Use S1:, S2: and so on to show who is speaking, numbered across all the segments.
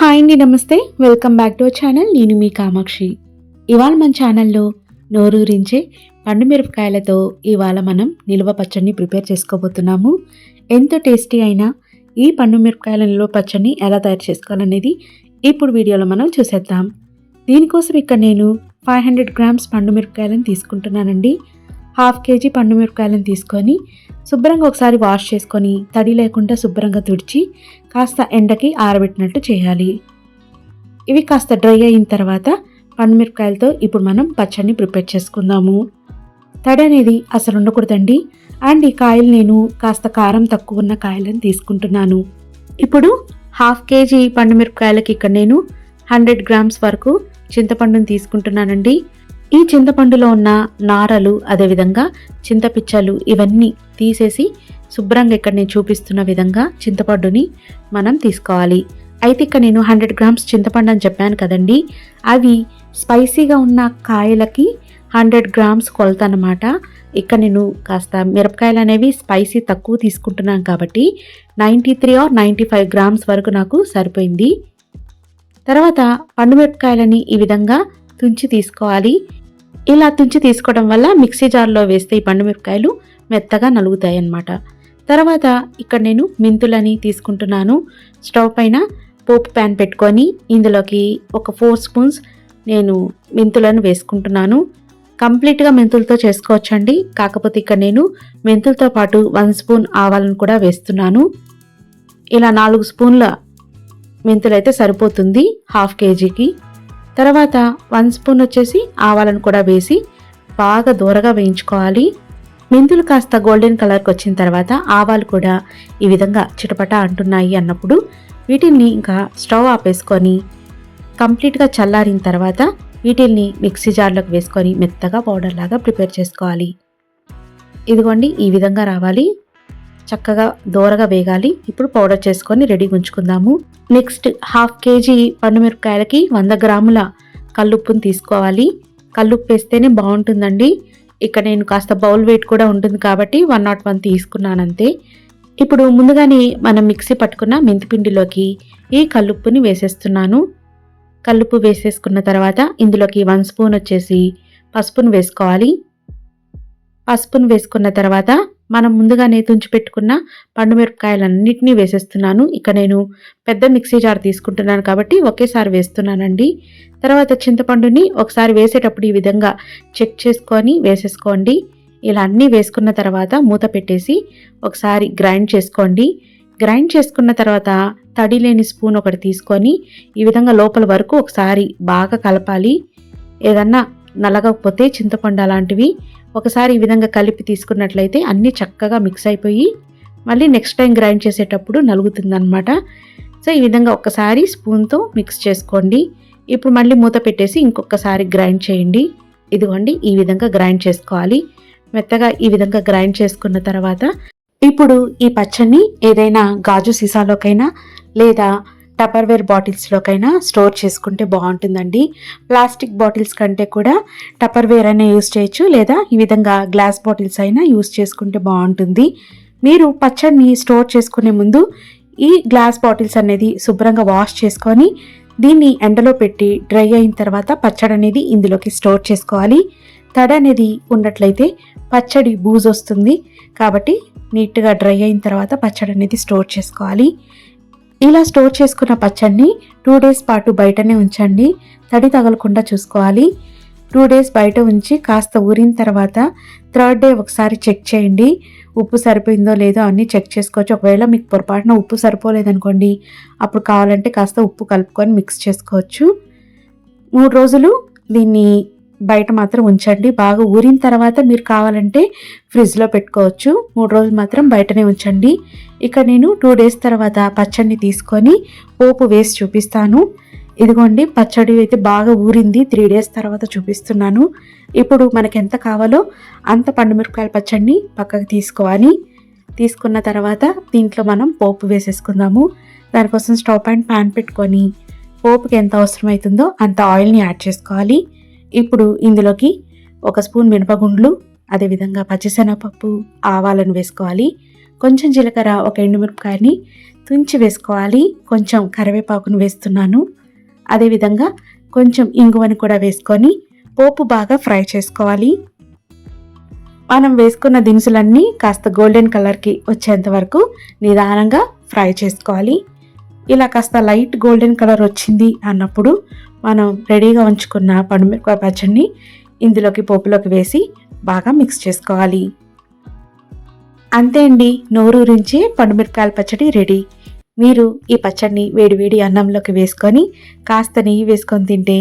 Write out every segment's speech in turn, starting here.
S1: Hi అండి నమస్తే. Welcome back to our channel. నేను మీ కామాక్షి. ఇవాళ మన ఛానల్లో నోరూరించే పండు మిరపకాయలతో ఇవాళ మనం నిల్వ పచ్చడిని ప్రిపేర్ చేసుకోబోతున్నాము. ఎంతో టేస్టీ అయినా ఈ పండు మిరపకాయల నిల్వ పచ్చడిని ఎలా తయారు చేసుకోవాలనేది ఇప్పుడు వీడియోలో మనం చూసేద్దాం. దీనికోసం ఇక్కడ నేను ఫైవ్ హండ్రెడ్ గ్రామ్స్ పండు మిరపకాయలను తీసుకుంటున్నానండి. హాఫ్ కేజీ పండు మిరపకాయలను తీసుకొని శుభ్రంగా ఒకసారి వాష్ చేసుకొని తడి లేకుండా శుభ్రంగా తుడిచి కాస్త ఎండకి ఆరబెట్టినట్టు చేయాలి. ఇవి కాస్త డ్రై అయిన తర్వాత పండు మిరపకాయలతో ఇప్పుడు మనం పచ్చడిని ప్రిపేర్ చేసుకుందాము. తడి అనేది అసలు ఉండకూడదండి. అండ్ ఈ కాయలు నేను కాస్త కారం తక్కువ ఉన్న కాయలను తీసుకుంటున్నాను. ఇప్పుడు హాఫ్ కేజీ పండు మిరపకాయలకి ఇక్కడ నేను హండ్రెడ్ గ్రామ్స్ వరకు చింతపండుని తీసుకుంటున్నానండి. ఈ చింతపండులో ఉన్న నారలు అదేవిధంగా చింతపిచ్చలు ఇవన్నీ తీసేసి శుభ్రంగా ఇక్కడ నేను చూపిస్తున్న విధంగా చింతపండుని మనం తీసుకోవాలి. అయితే ఇక్కడ నేను హండ్రెడ్ గ్రామ్స్ చింతపండు అని చెప్పాను కదండి. అవి స్పైసీగా ఉన్న కాయలకి హండ్రెడ్ గ్రామ్స్ కొలత అనమాట ఇక్కడ నేను కాస్త మిరపకాయలు అనేవి స్పైసీ తక్కువ తీసుకుంటున్నాను కాబట్టి ninety three or ninety five grams వరకు నాకు సరిపోయింది. తర్వాత పండు మిరపకాయలని ఈ విధంగా తుంచి తీసుకోవాలి. ఇలా తుంచి తీసుకోవడం వల్ల మిక్సీ జార్లో వేస్తే ఈ పండు మిరపకాయలు మెత్తగా నలుగుతాయి అన్నమాట తర్వాత ఇక్కడ నేను మెంతులని తీసుకుంటున్నాను. స్టవ్ పైన పోపు ప్యాన్ పెట్టుకొని ఇందులోకి ఒక ఫోర్ స్పూన్స్ నేను మెంతులను వేసుకుంటున్నాను. కంప్లీట్గా మెంతులతో చేసుకోవచ్చండి. కాకపోతే ఇక్కడ నేను మెంతులతో పాటు వన్ స్పూన్ ఆవాలను కూడా వేస్తున్నాను. ఇలా నాలుగు స్పూన్ల మెంతులైతే సరిపోతుంది హాఫ్ కేజీకి. తర్వాత వన్ స్పూన్ వచ్చేసి ఆవాలను కూడా వేసి బాగా దూరగా వేయించుకోవాలి. మెంతులు కాస్త గోల్డెన్ కలర్కి వచ్చిన తర్వాత ఆవాలు కూడా ఈ విధంగా చిటపట అంటున్నాయి అన్నప్పుడు వీటిల్ని ఇంకా స్టవ్ ఆపేసుకొని కంప్లీట్గా చల్లారిన తర్వాత వీటిల్ని మిక్సీ జార్లోకి వేసుకొని మెత్తగా పౌడర్ లాగా ప్రిపేర్ చేసుకోవాలి. ఇదిగోండి ఈ విధంగా రావాలి. చక్కగా దోరగా వేగాలి. ఇప్పుడు పౌడర్ చేసుకొని రెడీ ఉంచుకుందాము నెక్స్ట్ హాఫ్ కేజీ పండుమిరపకాయలకి వంద గ్రాముల కల్లుప్పుని తీసుకోవాలి. కల్లుప్పు వేస్తేనే బాగుంటుందండి. ఇక్కడ నేను కాస్త బౌల్ వెయిట్ కూడా ఉంటుంది కాబట్టి వన్ నాట్ వన్ తీసుకున్నాను అంతే ఇప్పుడు ముందుగానే మనం మిక్సీ పట్టుకున్న మెంతిపిండిలోకి ఈ కల్లుప్పుని వేసేస్తున్నాను. కల్లుప్పు వేసేసుకున్న తర్వాత ఇందులోకి వన్ స్పూన్ వచ్చేసి పసుపును వేసుకోవాలి. పసుపును వేసుకున్న తర్వాత మనం ముందుగానే నేతుంచి పెట్టుకున్న పండు మిరపకాయలన్నింటినీ వేసేస్తున్నాను. ఇక నేను పెద్ద మిక్సీ జార్ తీసుకుంటున్నాను కాబట్టి ఒకేసారి వేస్తున్నానండి. తర్వాత చింతపండుని ఒకసారి వేసేటప్పుడు ఈ విధంగా చెక్ చేసుకొని వేసేసుకోండి. ఇలా అన్నీ వేసుకున్న తర్వాత మూత పెట్టేసి ఒకసారి గ్రైండ్ చేసుకోండి. గ్రైండ్ చేసుకున్న తర్వాత తడి లేని స్పూన్ ఒకటి తీసుకొని ఈ విధంగా లోపల వరకు ఒకసారి బాగా కలపాలి. ఏదన్నా నలగకపోతే చింతపండు అలాంటివి ఒకసారి ఈ విధంగా కలిపి తీసుకున్నట్లయితే అన్నీ చక్కగా మిక్స్ అయిపోయి మళ్ళీ నెక్స్ట్ టైం గ్రైండ్ చేసేటప్పుడు నలుగుతుందనమాట సో ఈ విధంగా ఒక్కసారి స్పూన్తో మిక్స్ చేసుకోండి. ఇప్పుడు మళ్ళీ మూత పెట్టేసి ఇంకొకసారి గ్రైండ్ చేయండి. ఇదిగోండి ఈ విధంగా గ్రైండ్ చేసుకోవాలి. మెత్తగా ఈ విధంగా గ్రైండ్ చేసుకున్న తర్వాత ఇప్పుడు ఈ పచ్చడిని ఏదైనా గాజు సీసాలోకైనా లేదా టపర్వేర్ బాటిల్స్లోకైనా స్టోర్ చేసుకుంటే బాగుంటుందండి. ప్లాస్టిక్ బాటిల్స్ కంటే కూడా టపర్వేర్ అయినా యూస్ చేయొచ్చు లేదా ఈ విధంగా గ్లాస్ బాటిల్స్ అయినా యూస్ చేసుకుంటే బాగుంటుంది. మీరు పచ్చడిని స్టోర్ చేసుకునే ముందు ఈ గ్లాస్ బాటిల్స్ అనేది శుభ్రంగా వాష్ చేసుకొని దీన్ని ఎండలో పెట్టి డ్రై అయిన తర్వాత పచ్చడి అనేది ఇందులోకి స్టోర్ చేసుకోవాలి. తడి అనేది ఉన్నట్లయితే పచ్చడి బూజ్ వస్తుంది కాబట్టి నీట్గా డ్రై అయిన తర్వాత పచ్చడి అనేది స్టోర్ చేసుకోవాలి. ఇలా స్టోర్ చేసుకున్న పచ్చడిని టూ డేస్ పాటు బయటనే ఉంచండి. తడి తగలకుండా చూసుకోవాలి. టూ డేస్ బయట ఉంచి కాస్త ఊరిన తర్వాత థర్డ్ డే ఒకసారి చెక్ చేయండి. ఉప్పు సరిపోయిందో లేదో అన్నీ చెక్ చేసుకోవచ్చు. ఒకవేళ మీకు పొరపాటున ఉప్పు సరిపోలేదనుకోండి అప్పుడు కావాలంటే కాస్త ఉప్పు కలుపుకొని మిక్స్ చేసుకోవచ్చు. మూడు రోజులు దీన్ని బయట మాత్రం ఉంచండి. బాగా ఊరిన తర్వాత మీరు కావాలంటే ఫ్రిడ్జ్లో పెట్టుకోవచ్చు. మూడు రోజులు మాత్రం బయటనే ఉంచండి. ఇక నేను టూ డేస్ తర్వాత పచ్చడిని తీసుకొని పోపు వేసి చూపిస్తాను. ఇదిగోండి పచ్చడి అయితే బాగా ఊరింది. త్రీ డేస్ తర్వాత చూపిస్తున్నాను. ఇప్పుడు మనకి ఎంత కావాలో అంత పండుమిరపకాయల పచ్చడిని పక్కకు తీసుకోవాలి. తీసుకున్న తర్వాత దీంట్లో మనం పోపు వేసేసుకుందాము. దానికోసం స్టవ్ అండ్ ప్యాన్ పెట్టుకొని పోపుకి ఎంత అవసరమవుతుందో అంత ఆయిల్ని యాడ్ చేసుకోవాలి. ఇప్పుడు ఇందులోకి ఒక స్పూన్ మినపగుండ్లు అదేవిధంగా పచ్చిశనగపప్పు ఆవాలను వేసుకోవాలి. కొంచెం జీలకర్ర ఒక ఎండుమిరపకాయని తుంచి వేసుకోవాలి. కొంచెం కరివేపాకును వేస్తున్నాను. అదేవిధంగా కొంచెం ఇంగువని కూడా వేసుకొని పోపు బాగా ఫ్రై చేసుకోవాలి. మనం వేసుకున్న దినుసులన్నీ కాస్త గోల్డెన్ కలర్కి వచ్చేంత వరకు నిదానంగా ఫ్రై చేసుకోవాలి. ఇలా కాస్త లైట్ గోల్డెన్ కలర్ వచ్చింది అన్నప్పుడు మనం రెడీగా ఉంచుకున్న పండుమిరపకాయ పచ్చడిని ఇందులోకి పోపులోకి వేసి బాగా మిక్స్ చేసుకోవాలి. అంతే అండి నోరూరించే పండుమిరపకాయల పచ్చడి రెడీ. మీరు ఈ పచ్చడిని వేడివేడి అన్నంలోకి వేసుకొని కాస్త నెయ్యి వేసుకొని తింటే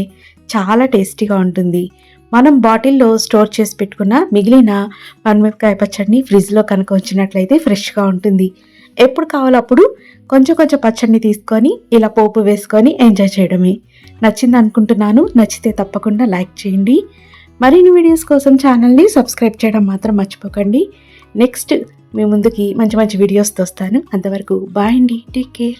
S1: చాలా టేస్టీగా ఉంటుంది. మనం బాటిల్లో స్టోర్ చేసి పెట్టుకున్న మిగిలిన పండుమిరపకాయ పచ్చడిని ఫ్రిడ్జ్లో కనుక ఉంచినట్లయితే ఫ్రెష్గా ఉంటుంది. ఎప్పుడు కావాలో అప్పుడు కొంచెం కొంచెం పచ్చడిని తీసుకొని ఇలా పోపు వేసుకొని ఎంజాయ్ చేయడమే. నచ్చింది అనుకుంటున్నాను. నచ్చితే తప్పకుండా లైక్ చేయండి. మరిన్ని వీడియోస్ కోసం ఛానల్ని సబ్స్క్రైబ్ చేయడం మాత్రం మర్చిపోకండి. నెక్స్ట్ మీ ముందుకి మంచి మంచి వీడియోస్తో వస్తాను అంతవరకు బాయ్ అండి. Take care.